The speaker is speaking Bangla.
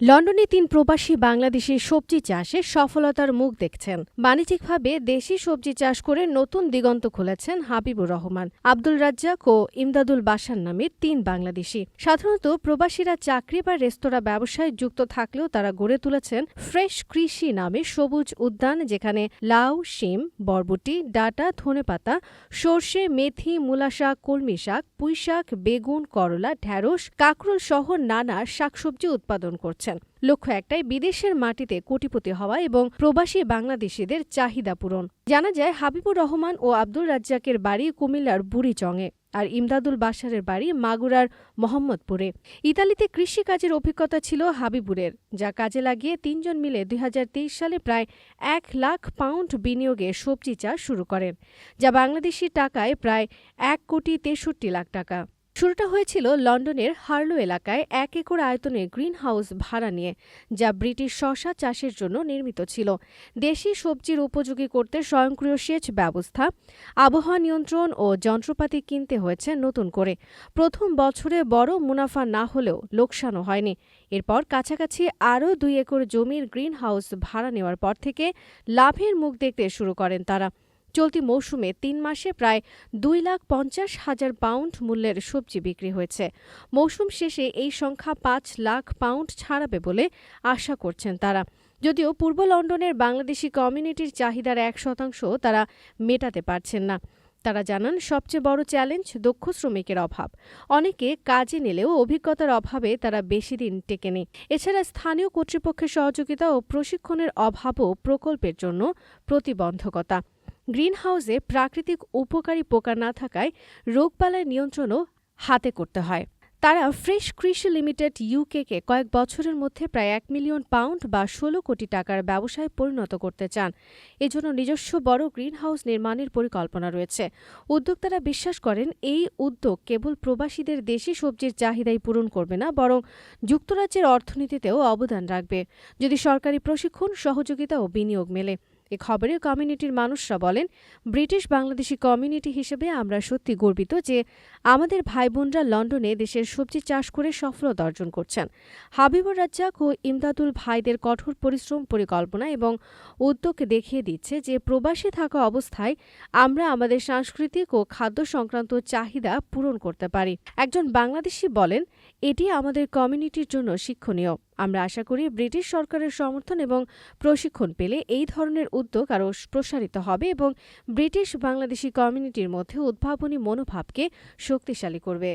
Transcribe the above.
লন্ডনে তিন প্রবাসী বাংলাদেশি সবজি চাষে সফলতার মুখ দেখছেন। বাণিজ্যিকভাবে দেশি সবজি চাষ করে নতুন দিগন্ত খুলেছেন হাবিবুর রহমান। আব্দুল রাজ্জাক ও ইমদাদুল বাসার নামের তিন বাংলাদেশি। সাধারণত প্রবাসীরা চাকরি বা রেস্তোরাঁ ব্যবসায় যুক্ত থাকলেও তারা গড়ে তুলেছেন ফ্রেশ কৃষি নামে সবুজ উদ্যান যেখানে লাউ, শিম, বরবটি, ডাটা, ধনেপাতা, সর্ষে, মেথি মূলা শাক কলমি শাক পুঁই শাক বেগুন, করলা, ঢ্যাঁড়স, কাঁকরোল সহ নানা শাকসবজি উৎপাদন করছেন। লক্ষ্য একটাই, বিদেশের মাটিতে কোটিপতি হওয়া এবং প্রবাসী বাংলাদেশিদের চাহিদা পূরণ। জানা যায়, হাবিবুর রহমান ও আব্দুল রাজ্জাকের বাড়ি কুমিল্লার বুড়িচংয়ে আর ইমদাদুল বাশারের বাড়ি মাগুরার মোহাম্মদপুরে। ইতালিতে কৃষিকাজের অভিজ্ঞতা ছিল হাবিবুরের, যা কাজে লাগিয়ে তিনজন মিলে দুই হাজার তেইশ সালে প্রায় এক লাখ পাউন্ড বিনিয়োগে সবজি চাষ শুরু করেন, যা বাংলাদেশি টাকায় প্রায় এক কোটি তেষট্টি লাখ টাকা। শুরুটা হয়েছিল লন্ডনের হার্লো এলাকায় এক একর আয়তনে গ্রিন হাউস ভাড়া নিয়ে, যা ব্রিটিশ শশা চাষের জন্য নির্মিত ছিল। দেশি সবজির উপযোগী করতে স্বয়ংক্রিয় সেচ ব্যবস্থা, আবহাওয়া নিয়ন্ত্রণ ও যন্ত্রপাতি কিনতে হয়েছে নতুন করে। প্রথম বছরে বড় মুনাফা না হলেও লোকসানও হয়নি। এরপর কাছাকাছি আরও দুই একর জমির গ্রিন হাউস ভাড়া নেওয়ার পর থেকে লাভের মুখ দেখতে শুরু করেন তারা। চলতি মৌসুমে তিন মাসে প্রায় দুই লাখ পঞ্চাশ হাজার পাউন্ড মূল্যের সবজি বিক্রি হয়েছে। মৌসুম শেষে এই সংখ্যা পাঁচ লাখ পাউন্ড ছাড়াবে বলে আশা করছেন তারা। যদিও পূর্ব লন্ডনের বাংলাদেশি কমিউনিটির চাহিদার এক শতাংশ তারা মেটাতে পারছেন না। তারা জানান, সবচেয়ে বড় চ্যালেঞ্জ দক্ষ শ্রমিকের অভাব। অনেকে কাজে নিলেও অভিজ্ঞতার অভাবে তারা বেশি দিন টেকে নেই এছাড়া স্থানীয় কর্তৃপক্ষের সহযোগিতা ও প্রশিক্ষণের অভাবও প্রকল্পের জন্য প্রতিবন্ধকতা। গ্রিন হাউসে প্রাকৃতিক উপকারী পোকা না থাকায় রোগবালাই নিয়ন্ত্রণও হাতে করতে হয়। তারা ফ্রেশ কৃষি লিমিটেড ইউকেকে কয়েক বছরের মধ্যে প্রায় এক মিলিয়ন পাউন্ড বা ষোলো কোটি টাকার ব্যবসায় পরিণত করতে চান। এজন্য নিজস্ব বড় গ্রিন হাউস নির্মাণের পরিকল্পনা রয়েছে। উদ্যোক্তারা বিশ্বাস করেন, এই উদ্যোগ কেবল প্রবাসীদের দেশি সবজির চাহিদাই পূরণ করবে না, বরং যুক্তরাজ্যের অর্থনীতিতেও অবদান রাখবে। যদি সরকারি প্রশিক্ষণ, সহযোগিতা ও বিনিয়োগ মেলে এ খবরে কমিউনিটির মানুষরা বলেন, ব্রিটিশ বাংলাদেশি কমিউনিটি হিসেবে আমরা সত্যি গর্বিত যে আমাদের ভাই বোনরা লন্ডনে দেশের সবজি চাষ করে সফলতা অর্জন করছেন। হাবিবুর রাজ্জাক ও ইমদাদুল ভাইদের কঠোর পরিশ্রম পরিকল্পনা এবং উদ্যোগ দেখিয়ে দিচ্ছে যে প্রবাসী থাকা অবস্থায় আমরা আমাদের সাংস্কৃতিক ও খাদ্য সংক্রান্ত চাহিদা পূরণ করতে পারি। একজন বাংলাদেশি বলেন, এটি আমাদের কমিউনিটির জন্য শিক্ষণীয়। আমরা আশা করি ব্রিটিশ সরকারের সমর্থন এবং প্রশিক্ষণ পেলে এই ধরনের উদ্যোগ আরও প্রসারিত হবে এবং ব্রিটিশ বাংলাদেশি কমিউনিটির মধ্যে উদ্ভাবনী মনোভাবকে শক্তিশালী করবে।